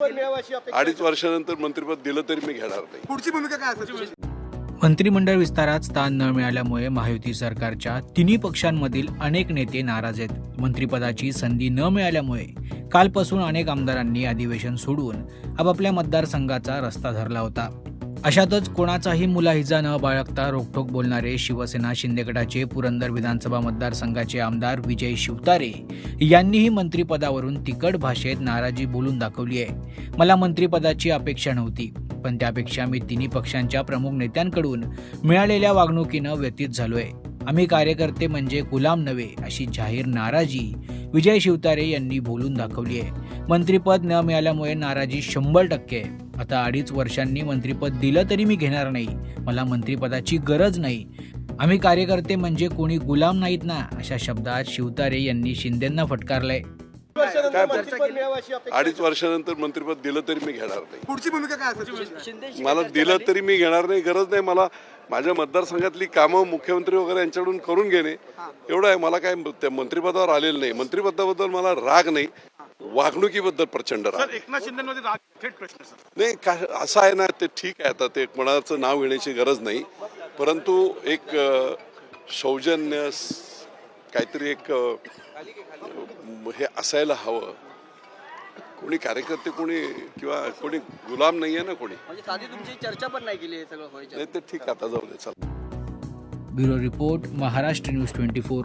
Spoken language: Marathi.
अडीच वर्षानंतर मंत्रिपद दिलं तरी मी घेणार नाही. पुढची भूमिका काय असेल मंत्रिमंडळ विस्तारात स्थान न मिळाल्यामुळे महायुती सरकारच्या तिन्ही पक्षांमधील अनेक नेते नाराज आहेत. मंत्रिपदाची संधी न मिळाल्यामुळे कालपासून अनेक आमदारांनी अधिवेशन सोडून आपापल्या मतदारसंघाचा रस्ता धरला होता. अशातच कोणाचाही मुलाहिजा न बाळगता रोखठोक बोलणारे शिवसेना शिंदे गटाचे पुरंदर विधानसभा मतदारसंघाचे आमदार विजय शिवतारे यांनीही मंत्रिपदावरून तिकट भाषेत नाराजी बोलून दाखवली आहे. मला मंत्रिपदाची अपेक्षा नव्हती पण त्यापेक्षा मी तिन्ही पक्षांच्या प्रमुख नेत्यांकडून मिळालेल्या वागणुकीनं व्यतीत झालोय. आम्ही कार्यकर्ते म्हणजे गुलाम नव्हे अशी जाहीर नाराजी विजय शिवतारे यांनी बोलून दाखवली आहे. मंत्रिपद न मिळाल्यामुळे नाराजी शंभर टक्के आहे. आता अडीच वर्षांनी मंत्रिपद दिलं तरी मी घेणार नाही. मला मंत्रिपदाची गरज नाही. आम्ही कार्यकर्ते म्हणजे कोणी गुलाम नाहीत ना अशा शब्दात शिवतारे यांनी शिंदेंना फटकारलंय. अडीच वर्षानंतर मंत्रिपद दिलं तरी मी घेणार नाही. पुढची भूमिका काय असेल? मला दिलं तरी मी घेणार नाही गरज नाही. मला माझ्या मतदारसंघातली कामं मुख्यमंत्री वगैरे यांच्याकडून करून घेणे एवढं आहे. मला काय त्या मंत्रिपदावर आलेलं नाही. मंत्रिपदाबद्दल मला राग नाही. वागणुकीबद्दल प्रचंड राग. सर एकनाथ शिंदेमध्ये राग थेट प्रश्न सर. नाही काय असं आहे ना ते ठीक आहे आता ते कोणाचं नाव घेण्याची गरज नाही. परंतु एक अ, सौजन्य स- काहीतरी एक अ, म- हे असायला हवं. कोणी कार्यकर्ते कोणी किंवा कोणी गुलाम नाही आहे ना कोणी. म्हणजे साधी तुमची चर्चा पण नाही केली हे सगळं व्हायच्या. नाही ते ठीक आहे आता जाऊ दे चला. Bureau report Maharashtra news twenty four.